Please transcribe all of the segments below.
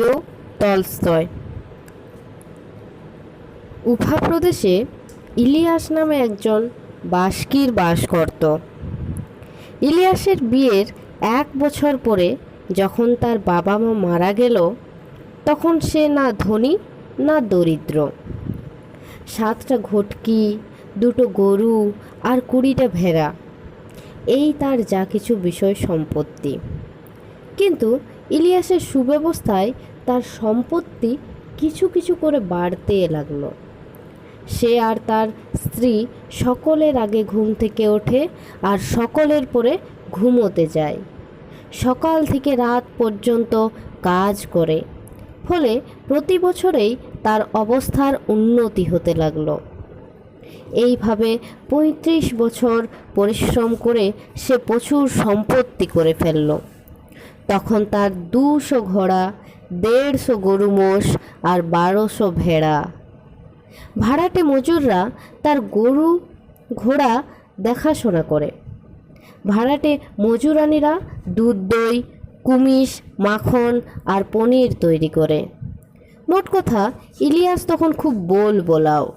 Leo Tolstoy. উফা প্রদেশে ইলিয়াস নামে একজন বাস্কির বাস করত। ইলিয়াসের বিয়ের এক বছর পরে যখন তার বাবা মা মারা গেল, তখন সে না ধনী, না দরিদ্র। সাতটা ঘটকি, দুটো গরু আর কুড়িটা ভেড়া, এই তার যা কিছু বিষয় সম্পত্তি। কিন্তু ইলিয়াসের সুব্যবস্থায় তার সম্পত্তি কিছু কিছু করে বাড়তে লাগল। সে আর তার স্ত্রী সকলের আগে ঘুম থেকে ওঠে আর সকলের পরে ঘুমোতে যায়। সকাল থেকে রাত পর্যন্ত কাজ করে, ফলে প্রতি বছরেই তার অবস্থার উন্নতি হতে লাগল। এইভাবে পঁয়ত্রিশ বছর পরিশ্রম করে সে প্রচুর সম্পত্তি করে ফেলল। তখন তার দুশো ঘোড়া, দেড়শো গরু মোষ আর বারোশো ভেড়া। ভাড়াটে মজুররা তার গরু, ঘোড়া দেখাশোনা করে। ভাড়াটে মজুরানিরা দুধ, দই, কুমিশ, মাখন আর পনির তৈরি করে। মোট কথা, ইলিয়াস তখন খুব বোল বোলাও।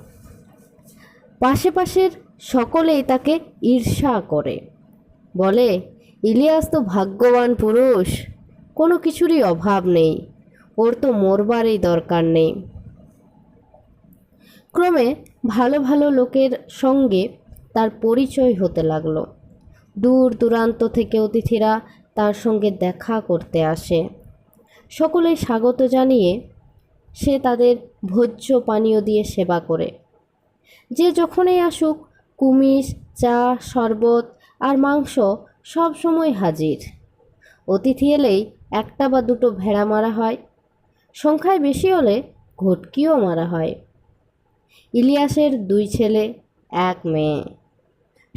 পাশে পাশের সকলেই তাকে ঈর্ষা করে। বলে ইলিয়াস তো ভাগ্যবান পুরুষ, কোনো কিছুরই অভাব নেই, ওর তো মরবারই দরকার নেই। ক্রমে ভালো ভালো লোকের সঙ্গে তার পরিচয় হতে লাগল। দূর দূরান্ত থেকে অতিথিরা তার সঙ্গে দেখা করতে আসে। সকলেই স্বাগত জানিয়ে সে তাদের ভোজ্য পানীয় দিয়ে সেবা করে। যে যখনই আসুক, কুমিশ, চা, শরবত আর মাংস সব সময় হাজির। অতিথি এলেই একটা বা দুটো ভেড়া মারা হয়। সংখ্যায় বেশি হলে ঘটকিও মারা হয়। ইলিয়াসের দুই ছেলে, এক মেয়ে।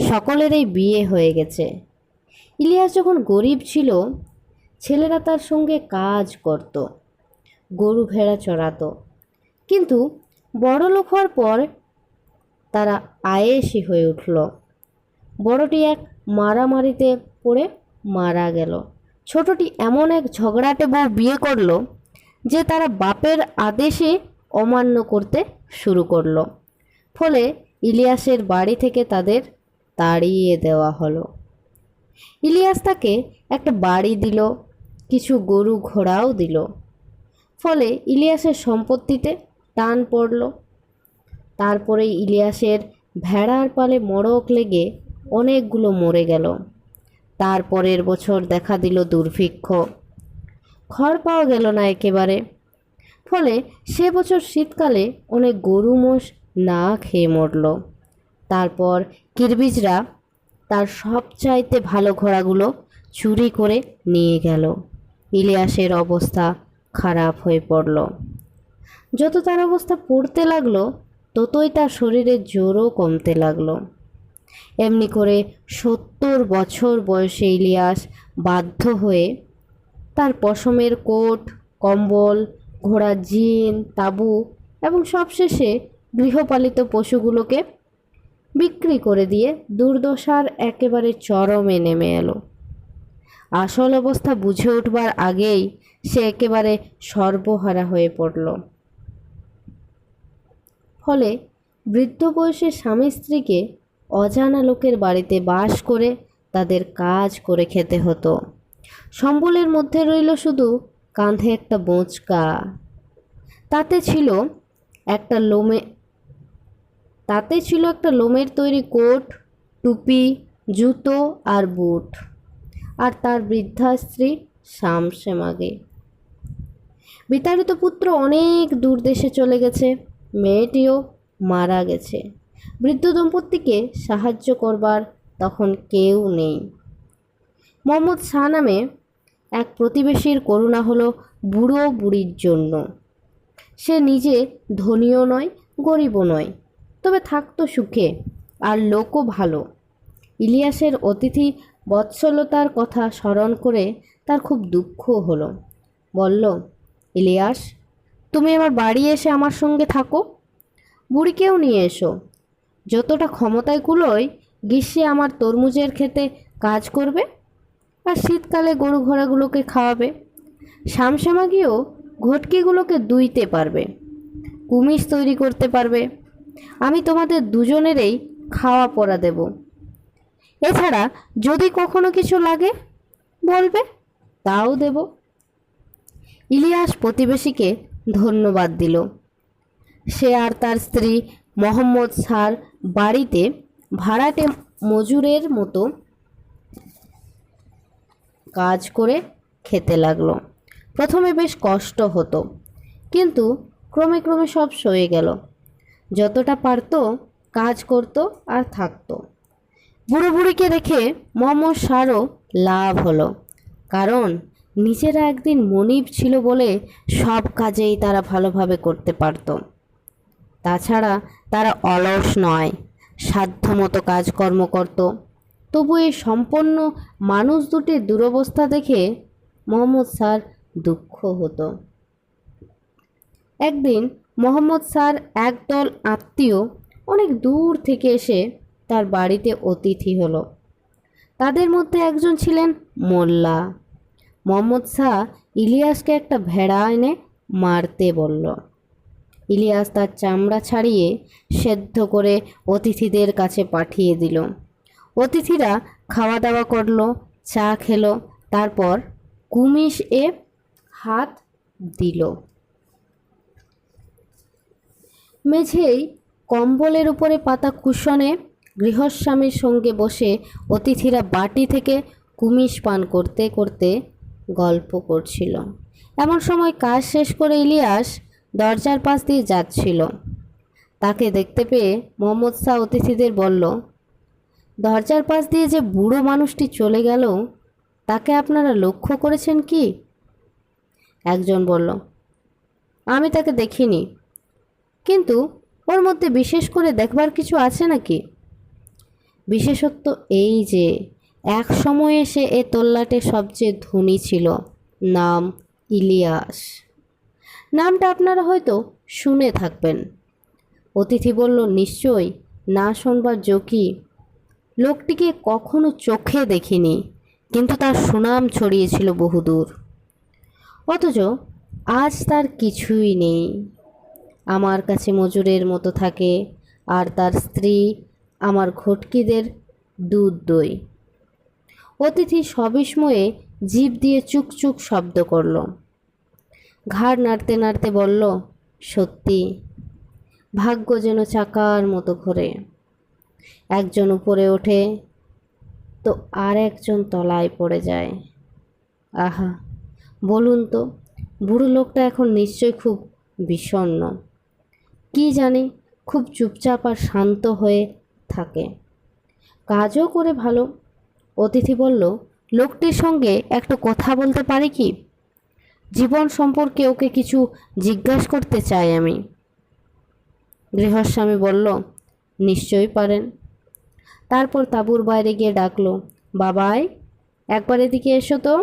সকলেরই বিয়ে হয়ে গেছে। ইলিয়াস যখন গরিব ছিল, ছেলেরা তার সঙ্গে কাজ করত, গরু ভেড়া চড়াতো। কিন্তু বড় লোক হওয়ার পর তারা আয়েসি হয়ে উঠল। বড়টি এক মারামারিতে পড়ে মারা গেল। ছোটটি এমন এক ঝগড়াটে বউ বিয়ে করল যে তারা বাপের আদেশে অমান্য করতে শুরু করল। ফলে ইলিয়াসের বাড়ি থেকে তাদের তাড়িয়ে দেওয়া হলো। ইলিয়াস তাকে একটা বাড়ি দিল, কিছু গরু ঘোড়াও দিল। ফলে ইলিয়াসের সম্পত্তিতে টান পড়ল। তারপরে ইলিয়াসের ভেড়ার পালে মড়ক লেগে অনেকগুলো মরে গেল। তারপরের বছর দেখা দিল দুর্ভিক্ষ। খড় পাওয়া গেল না একেবারে। ফলে সে বছর শীতকালে অনেক গরু মোষ না খেয়ে মরল। তারপর কিরবিজরা তার সবচাইতে ভালো ঘোড়াগুলো চুরি করে নিয়ে গেল। ইলিয়াসের অবস্থা খারাপ হয়ে পড়ল। যত তার অবস্থা পড়তে লাগল, ততই তার শরীরের জোরও কমতে লাগল। এমনি করে সত্তর বছর বয়সে ইলিয়াস বাধ্য হয়ে তার পশমের কোট, কম্বল, ঘোড়ার জিন, তাবু এবং সবশেষে গৃহপালিত পশুগুলোকে বিক্রি করে দিয়ে দুর্দশার একেবারে চরমে নেমে এলো। আসল অবস্থা বুঝে উঠবার আগেই সে একেবারে সর্বহারা হয়ে পড়ল। ফলে বৃদ্ধ বয়সে স্বামী স্ত্রীকে অজানা লোকের বাড়িতে বাস করে তাদের কাজ করে খেতে হতো। সম্বলের মধ্যে রইল শুধু কাঁধে একটা বোঁচকা। তাতে ছিল একটা লোমে তাতে ছিল একটা লোমের তৈরি কোট, টুপি, জুতো আর বুট। আর তার বৃদ্ধা স্ত্রী শামসেমাগে বিতাড়িত পুত্র অনেক দূর দেশে চলে গেছে। মেয়েটিও মারা গেছে। বৃদ্ধ দম্পতিকে সাহায্য করবার তখন কেউ নেই। মোহাম্মদ শাহ নামে এক প্রতিবেশীর করুণা হলো বুড়ো বুড়ির জন্য। সে নিজে ধনীও নয়, গরিবও নয়, তবে থাকতো সুখে আর লোকও ভালো। ইলিয়াসের অতিথি বৎসলতার কথা স্মরণ করে তার খুব দুঃখ হলো। বলল, ইলিয়াস, তুমি আমার বাড়ি এসে আমার সঙ্গে থাকো। বুড়িকেও নিয়ে এসো। যতটা ক্ষমতায় কুলোয় গ্রীষ্মে আমার তরমুজের খেতে কাজ করবে আর শীতকালে গরু ঘোড়াগুলোকে খাওয়াবে। শামশামাগিও ঘটকিগুলোকে দুইতে পারবে কুমিজ তৈরি করতে পারবে। আমি তোমাদের দুজনেরই খাওয়া পড়া দেব। এছাড়া যদি কখনো কিছু লাগে, বলবে, তাও দেব। ইলিয়াস প্রতিবেশীকে ধন্যবাদ দিল। সে আর তার স্ত্রী মোহাম্মদ স্যার বাড়িতে ভাড়াটে মজুরের মতো কাজ করে খেতে লাগল। প্রথমে বেশ কষ্ট হতো, কিন্তু ক্রমে ক্রমে সব সয়ে গেল। যতটা পারতো কাজ করতো আর থাকতো। বুড়ো বুড়িকে রেখে মোহাম্মদ সারও লাভ হলো, কারণ নিজেরা একদিন মনিব ছিল বলে সব কাজেই তারা ভালোভাবে করতে পারতো। তাছাড়া তারা অলস নয়, সাধ্যমতো কাজকর্ম করত। তবু এই সম্পন্ন মানুষ দুটির দুরবস্থা দেখে মোহাম্মদ স্যার দুঃখ হতো। একদিন মোহাম্মদ স্যার একদল আত্মীয় অনেক দূর থেকে এসে তার বাড়িতে অতিথি হলো। তাদের মধ্যে একজন ছিলেন মোল্লা। মোহাম্মদ শাহ ইলিয়াসকে একটা ভেড়া এনে মারতে বলল। ইলিয়াস তার চামড়া ছাড়িয়ে সেদ্ধ করে অতিথিদের কাছে পাঠিয়ে দিল। অতিথিরা খাওয়া দাওয়া করল, চা খেলো, তারপর কুমিশ এ হাত দিল। মেঝেই কম্বলের উপরে পাতা কুশনে গৃহস্বামীর সঙ্গে বসে অতিথিরা বাটি থেকে কুমিশ পান করতে করতে গল্প করছিল। এমন সময় কাজ শেষ করে ইলিয়াস দরজার পাশ দিয়ে যাচ্ছিল। তাকে দেখতে পেয়ে মোহাম্মদ শাহ অতিথিদের বলল, দরজার পাশ দিয়ে যে বুড়ো মানুষটি চলে গেল, তাকে আপনারা লক্ষ্য করেছেন কি? একজন বলল, আমি তাকে দেখিনি। কিন্তু ওর মধ্যে বিশেষ করে দেখবার কিছু আছে নাকি? বিশেষত্ব এই যে, এক সময়ে সে এ তল্লাটে সবচেয়ে ধনী ছিল, নাম ইলিয়াস। নামটা আপনারা হয়তো শুনে থাকবেন। অতিথি বলল, নিশ্চয়ই, না শোনবার জোকি লোকটিকে কখনো চোখে দেখিনি, কিন্তু তার সুনাম ছড়িয়েছিল বহুদূর। অথচ আজ তার কিছুই নেই। আমার কাছে মজুরের মতো থাকে, আর তার স্ত্রী, আমার ঘটকিদের দুধ দই। অতিথি সবিস্ময়ে জিভ দিয়ে চুকচুক শব্দ করল। ঘাড় নাড়তে নাড়তে বলল, সত্যি, ভাগ্য যেন চাকার মতো ঘোরে। একজন উপরে ওঠে, তো আর একজন তলায় পড়ে যায়। আহা, বলুন তো, বুড়ো লোকটা এখন নিশ্চয় খুব বিষণ্ণ। কি জানি, খুব চুপচাপ আর শান্ত হয়ে থাকে। কাজও করে ভালো। অতিথি বলল, লোকটির সঙ্গে একটু কথা বলতে পারি কি? জীবন সম্পর্কে ওকে কিছু জিজ্ঞাসা করতে চাই আমি। গৃহস্বামী বলল, নিশ্চয়ই পারেন। তারপর তাঁবুর বাইরে গিয়ে ডাকলো, বাবাই, একবার এদিকে এসো তো।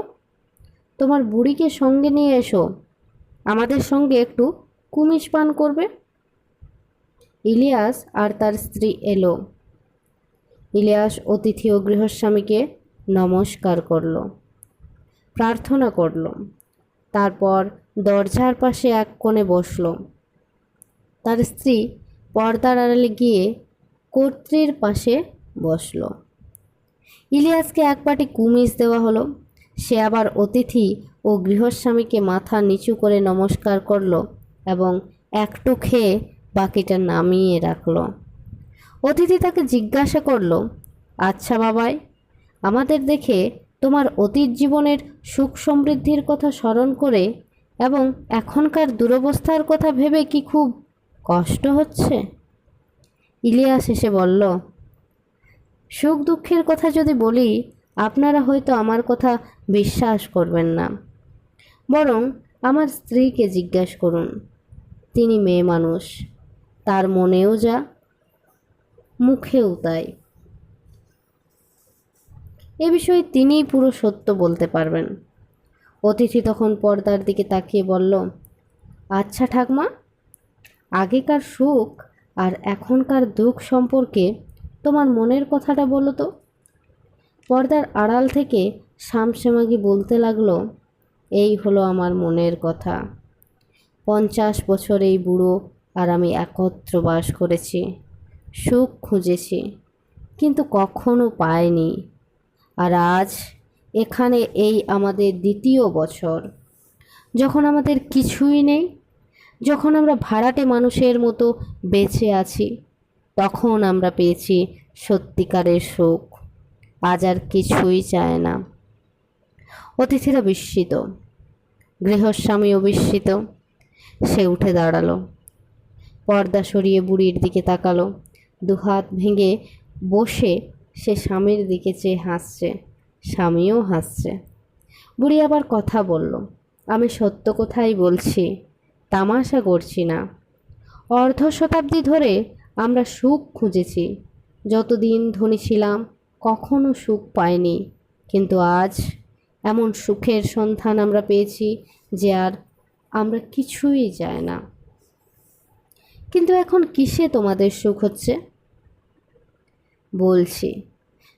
তোমার বুড়িকে সঙ্গে নিয়ে এসো। আমাদের সঙ্গে একটু কুমিশ পান করবে। ইলিয়াস আর তার স্ত্রী এলো। ইলিয়াস অতিথি ও গৃহস্বামীকে নমস্কার করল, প্রার্থনা করল। তারপর দরজার পাশে এক কোণে বসল। তার স্ত্রী পর্দার আড়ালে গিয়ে কর্ত্রীর পাশে বসল। ইলিয়াসকে এক পাটি কুমিজ দেওয়া হলো। সে আবার অতিথি ও গৃহস্বামীকে মাথা নিচু করে নমস্কার করল এবং একটু খেয়ে বাকিটা নামিয়ে রাখল। অতিথি তাকে জিজ্ঞাসা করল আচ্ছা বাবাই, আমাদের দেখে তোমার অতীত জীবনের সুখ সমৃদ্ধির কথা স্মরণ করে এবং এখনকার দুরবস্থার কথা ভেবে কি খুব কষ্ট হচ্ছে? ইলিয়াস এসে বলল, সুখ দুঃখের কথা যদি বলি, আপনারা হয়তো আমার কথা বিশ্বাস করবেন না। বরং আমার স্ত্রীকে জিজ্ঞাসা করুন। তিনি মেয়ে মানুষ। তার মনেও যা, মুখেও তাই। এ বিষয়ে তিনিই পুরো সত্য বলতে পারবেন। অতিথি তখন পর্দার দিকে তাকিয়ে বলল আচ্ছা ঠাকমা, আগেকার সুখ আর এখনকার দুঃখ সম্পর্কে তোমার মনের কথাটা বলো তো। পর্দার আড়াল থেকে শামসেমাগি বলতে লাগল, এই হলো আমার মনের কথা। পঞ্চাশ বছর এই বুড়ো আর আমি একত্র বাস করেছি, সুখ খুঁজেছি, কিন্তু কখনো পাইনি। আর আজ এখানে এই আমাদের দ্বিতীয় বছর। যখন আমাদের কিছুই নেই, যখন আমরা ভাড়াটে মানুষের মতো বেঁচে আছি, তখন আমরা পেয়েছি সত্যিকারের সুখ। আজ আর কিছুই চায় না। অতিথিরা বিস্মিত। গৃহস্বামীও বিস্মিত। সে উঠে দাঁড়াল। পর্দা সরিয়ে বুড়ির দিকে তাকালো। দুহাত ভেঙে বসে সে স্বামীর দিকে চেয়ে হাসছে, স্বামীও হাসছে। বুড়ি আবার কথা বলল, আমি সত্য কথাই বলছি, তামাশা করছি না। অর্ধ শতাব্দী ধরে আমরা সুখ খুঁজেছি। যতদিন ধনী ছিলাম, কখনো সুখ পাইনি। কিন্তু আজ এমন সুখের সন্ধান আমরা পেয়েছি যে আর আমরা কিছুই চাই না। কিন্তু এখন কিসে তোমাদের সুখ হচ্ছে? বলছি।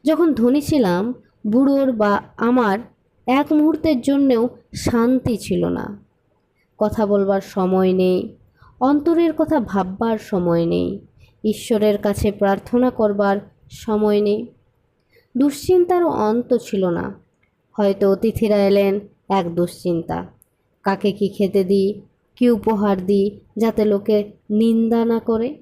যখন ধনী ছিলাম, বুড়োর বা আমার এক মুহূর্তের জন্যেও শান্তি ছিল না। কথা বলবার সময় নেই, অন্তরের কথা ভাববার সময় নেই, ঈশ্বরের কাছে প্রার্থনা করবার সময় নেই। দুশ্চিন্তারও অন্ত ছিল না। হয়তো অতিথিরা এলেন এক দুশ্চিন্তা। কাকে কি খেতে দিই, কি উপহার দিই, যাতে লোকে নিন্দা না করে?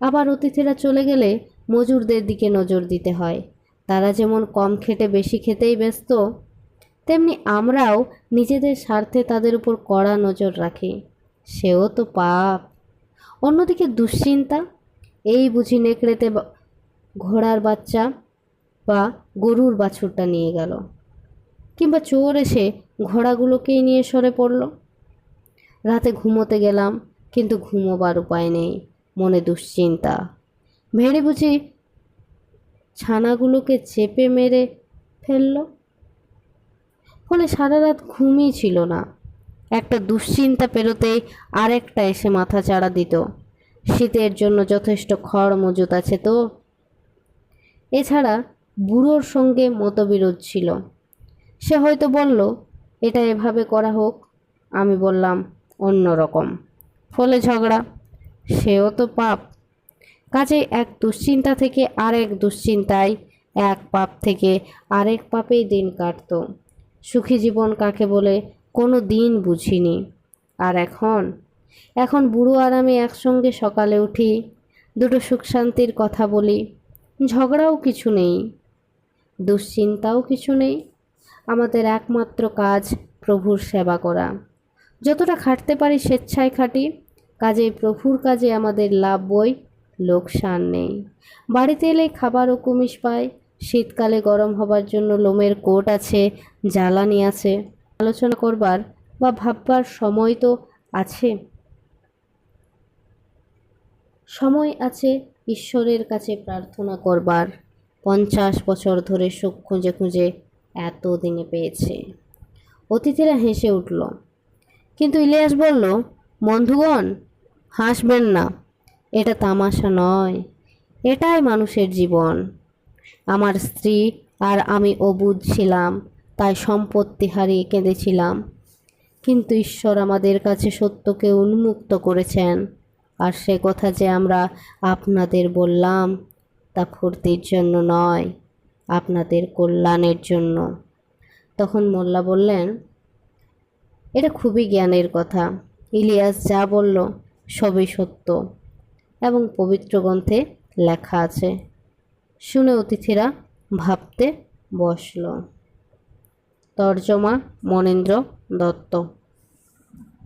আবার অতিথিরা চলে গেলে মজুরদের দিকে নজর দিতে হয়। তারা যেমন কম খেটে বেশি খেতেই ব্যস্ত, তেমনি আমরাও নিজেদের স্বার্থে তাদের উপর কড়া নজর রাখি। সেও তো পাপ। অন্যদিকে দুশ্চিন্তা, এই বুঝি নেকড়েতে ঘোড়ার বাচ্চা বা গরুর বাছুরটা নিয়ে গেল। কিংবা চোর এসে ঘোড়াগুলোকেই নিয়ে সরে পড়ল। রাতে ঘুমোতে গেলাম, কিন্তু ঘুমোবার উপায় নেই। মনে দুশ্চিন্তা। ভেড়ে বুঝি ছানাগুলোকে চেপে মেরে ফেলল? ফলে সারা রাত ঘুমই ছিল না। একটা দুশ্চিন্তা পেরোতেই আরেকটা এসে মাথা চাড়া দিত। শীতের জন্য যথেষ্ট খড় মজুত আছে তো? এছাড়া বুড়োর সঙ্গে মতবিরোধ ছিল। সে হয়তো বলল, এটা এভাবে করা হোক। আমি বললাম অন্য রকম ফলে ঝগড়া। সেও তো পাপ কাজে এক দুশ্চিন্তা থেকে আরেক দুশ্চিন্তায়, এক পাপ থেকে আরেক পাপেই দিন কাটতো। সুখী জীবন কাকে বলে? কোনো দিন বুঝিনি। আর এখন? এখন বুড়ো আর আমি একসঙ্গে সকালে উঠি, দুটো সুখ শান্তির কথা বলি, ঝগড়াও কিছু নেই, দুশ্চিন্তাও কিছু নেই। আমাদের একমাত্র কাজ প্রভুর সেবা করা। যতটা খাটতে পারি স্বেচ্ছায় খাটি কাজে প্রভুর কাজে আমাদের লাভ বই লোকসান নেই। বাড়িতে এলে খাবার ও কুমিশ পায়। শীতকালে গরম হবার জন্য লোমের কোট আছে, জ্বালানি আছে। আলোচনা করবার বা ভাববার সময় তো আছে। সময় আছে ঈশ্বরের কাছে প্রার্থনা করবার। পঞ্চাশ বছর ধরে সুখ খুঁজে খুঁজে এত দিনে পেয়েছে। অতিথিরা হেসে উঠল। কিন্তু ইলিয়াস বলল, বন্ধুগণ, হাসবেন না। এটা তামাশা নয়, এটাই মানুষের জীবন। আমার স্ত্রী আর আমি অবুধ ছিলাম, তাই সম্পত্তি হারিয়ে কেঁদেছিলাম। কিন্তু ঈশ্বর আমাদের কাছে সত্যকে উন্মুক্ত করেছেন, আর সে কথা যে আমরা আপনাদের বললাম, তা ফুর্তির জন্য নয়, আপনাদের কল্যাণের জন্য। তখন মোল্লা বললেন, এটা খুবই জ্ঞানের কথা। ইলিয়াস যা বলল, সবই সত্য। এবং পবিত্র গ্রন্থে লেখা আছে। শুনে অতিথিরা ভাবতে বসল। তর্জমা মনেন্দ্র দত্ত।